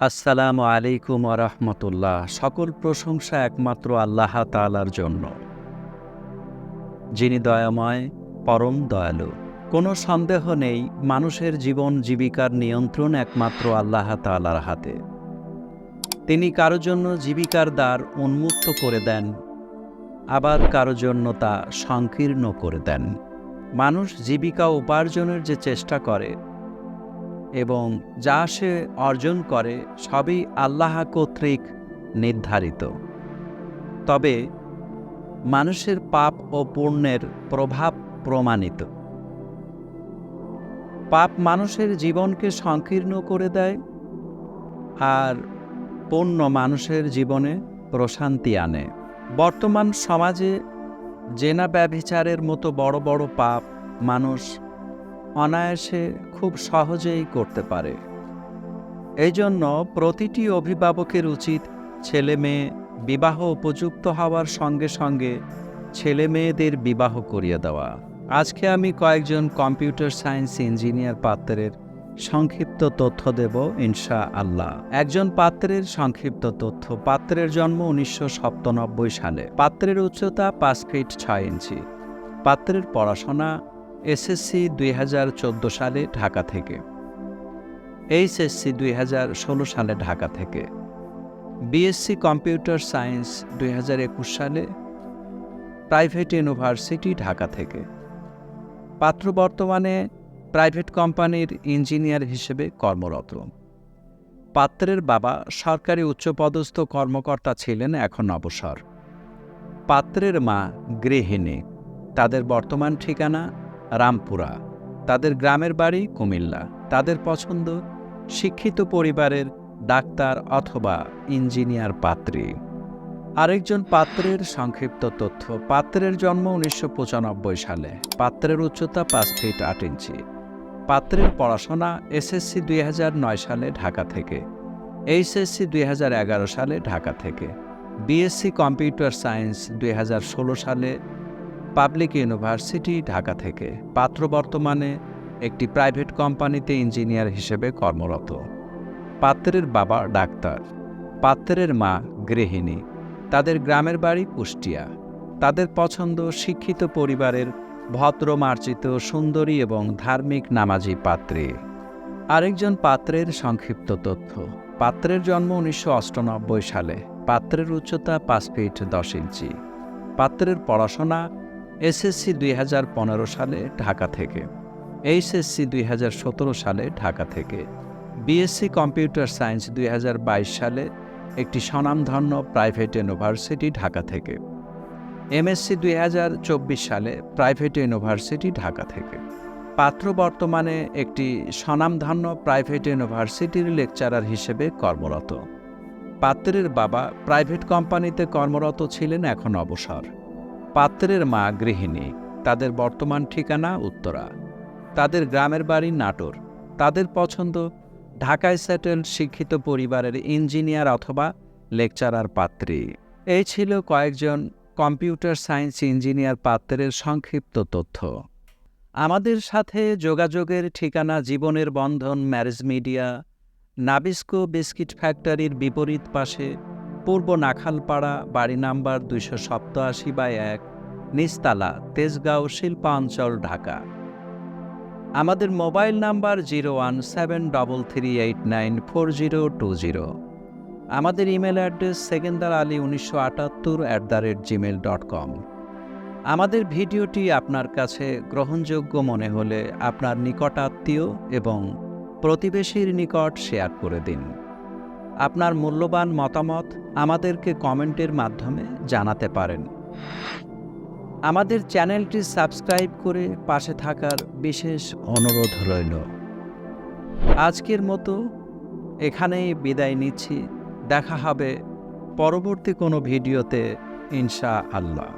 আসসালামু আলাইকুম রহমতুল্লাহ। সকল প্রশংসা একমাত্র আল্লাহ তালার জন্য। যিনি দয়াময়, পরম দয়ালু। কোনো সন্দেহ নেই, মানুষের জীবন জীবিকার নিয়ন্ত্রণ একমাত্র আল্লাহ তালার হাতে। তিনি কারও জন্য জীবিকার দ্বার উন্মুক্ত করে দেন, আবার কারও জন্য তা সংকীর্ণ করে দেন। মানুষ জীবিকা উপার্জনের যে চেষ্টা করে এবং যা সে অর্জন করে সবই আল্লাহ কর্তৃক নির্ধারিত। তবে মানুষের পাপ ও পুণ্যের প্রভাব প্রমাণিত। পাপ মানুষের জীবনকে সংকীর্ণ করে দেয় আর পুণ্য মানুষের জীবনে প্রশান্তি আনে। বর্তমান সমাজে জেনা ব্যভিচারের মতো বড় বড় পাপ মানুষ অনায়াসে খুব সহজেই করতে পারে। এই জন্য প্রতিটি অভিভাবকের উচিত ছেলে মেয়ে বিবাহ উপযুক্ত হওয়ার সঙ্গে সঙ্গে ছেলে মেয়েদের বিবাহ করিয়ে দেওয়া। আজকে আমি কয়েকজন কম্পিউটার সায়েন্স ইঞ্জিনিয়ার পাত্রের সংক্ষিপ্ত তথ্য দেব ইনশা আল্লাহ একজন পাত্রের সংক্ষিপ্ত তথ্য, পাত্রের জন্ম উনিশশো সাতানব্বই সালে। পাত্রের উচ্চতা পাঁচ ফিট ছয় ইঞ্চি। পাত্রের পড়াশোনা এসএসসি দুই হাজার চোদ্দ সালে ঢাকা থেকে। এইচএসসি দুই সালে ঢাকা থেকে। বিএসসি কম্পিউটার সায়েন্স দুই হাজার একুশ সালে প্রাইভেট ইউনিভার্সিটি ঢাকা থেকে। পাত্র বর্তমানে প্রাইভেট কোম্পানির ইঞ্জিনিয়ার হিসেবে কর্মরত। পাত্রের বাবা সরকারি উচ্চপদস্থ কর্মকর্তা ছিলেন এখন অবসর। পাত্রের মা গৃহিণী। তাদের বর্তমান ঠিকানা রামপুরা। তাদের গ্রামের বাড়ি কুমিল্লা। তাদের পছন্দ শিক্ষিত পরিবারের ডাক্তার অথবা ইঞ্জিনিয়ার পাত্রী। আরেকজন পাত্রের সংক্ষিপ্ত তথ্য, পাত্রের জন্ম উনিশশো পঁচানব্বই সালে। পাত্রের উচ্চতা পাঁচ ফিট আট ইঞ্চি। পাত্রের পড়াশোনা এসএসসি দুই হাজার নয় সালে ঢাকা থেকে। এইচএসসি দুই হাজার এগারো সালে ঢাকা থেকে। বিএসসি কম্পিউটার সায়েন্স দুই হাজার ষোলো সালে পাবলিক ইউনিভার্সিটি ঢাকা থেকে। পাত্র বর্তমানে একটি প্রাইভেট কোম্পানিতে ইঞ্জিনিয়ার হিসেবে কর্মরত। পাত্রের বাবা ডাক্তার। পাত্রের মা গৃহিণী। তাদের গ্রামের বাড়ি কুষ্টিয়া। তাদের পছন্দ শিক্ষিত পরিবারের ভদ্রমার্জিত সুন্দরী এবং ধার্মিক নামাজি পাত্রী। আরেকজন পাত্রের সংক্ষিপ্ত তথ্য। পাত্রের জন্ম উনিশশো সালে। পাত্রের উচ্চতা পাঁচ ফিট দশ ইঞ্চি। পাত্রের পড়াশোনা এসএসসি দুই হাজার পনেরো সালে ঢাকা থেকে। এইচএসসি দুই সালে ঢাকা থেকে। বিএসসি কম্পিউটার সায়েন্স দুই হাজার বাইশ সালে একটি স্বনামধন্য প্রাইভেট ইউনিভার্সিটি ঢাকা থেকে। এমএসসি দুই হাজার চব্বিশ সালে প্রাইভেট ইউনিভার্সিটি ঢাকা থেকে। পাত্র বর্তমানে একটি স্বনামধন্য প্রাইভেট ইউনিভার্সিটির লেকচারার হিসেবে কর্মরত। পাত্রের বাবা প্রাইভেট কোম্পানিতে কর্মরত ছিলেন এখন অবসর। পাত্রের মা গৃহিণী, তাদের বর্তমান ঠিকানা উত্তরা। তাদের গ্রামের বাড়ি নাটোর। তাদের পছন্দ ঢাকায় সেটেল শিক্ষিত পরিবারের ইঞ্জিনিয়ার অথবা লেকচারার পাত্রী। এই ছিল কয়েকজন কম্পিউটার সায়েন্স ইঞ্জিনিয়ার পাত্রের সংক্ষিপ্ত তথ্য। আমাদের সাথে যোগাযোগের ঠিকানা জীবনের বন্ধন ম্যারেজ মিডিয়া, নাবিস্কো বিস্কিট ফ্যাক্টরির বিপরীত পাশে। পূর্ব নাখালপাড়া, বাড়ি নাম্বার দুইশো সপ্তাশি বাই এক নিস্তালা তেজগাঁও, শিল্পাঞ্চল, ঢাকা। আমাদের mobile number zero one seven double three eight nine four zero two zero. আমাদের ইমেল অ্যাড্রেস সেকেন্দার আলী উনিশশো আটাত্তর at the rate Gmail dot com. আমাদের ভিডিওটি আপনার কাছে গ্রহণযোগ্য মনে হলে আপনার নিকট আত্মীয় এবং প্রতিবেশীর নিকট শেয়ার করে দিন। আপনার মূল্যবান মতামত আমাদেরকে কমেন্টের মাধ্যমে জানাতে পারেন। আমাদের চ্যানেলটি সাবস্ক্রাইব করে পাশে থাকার বিশেষ অনুরোধ রইল। আজকের মতো এখানেই বিদায় নিচ্ছি। দেখা হবে পরবর্তী কোনো ভিডিওতে ইনশা আল্লাহ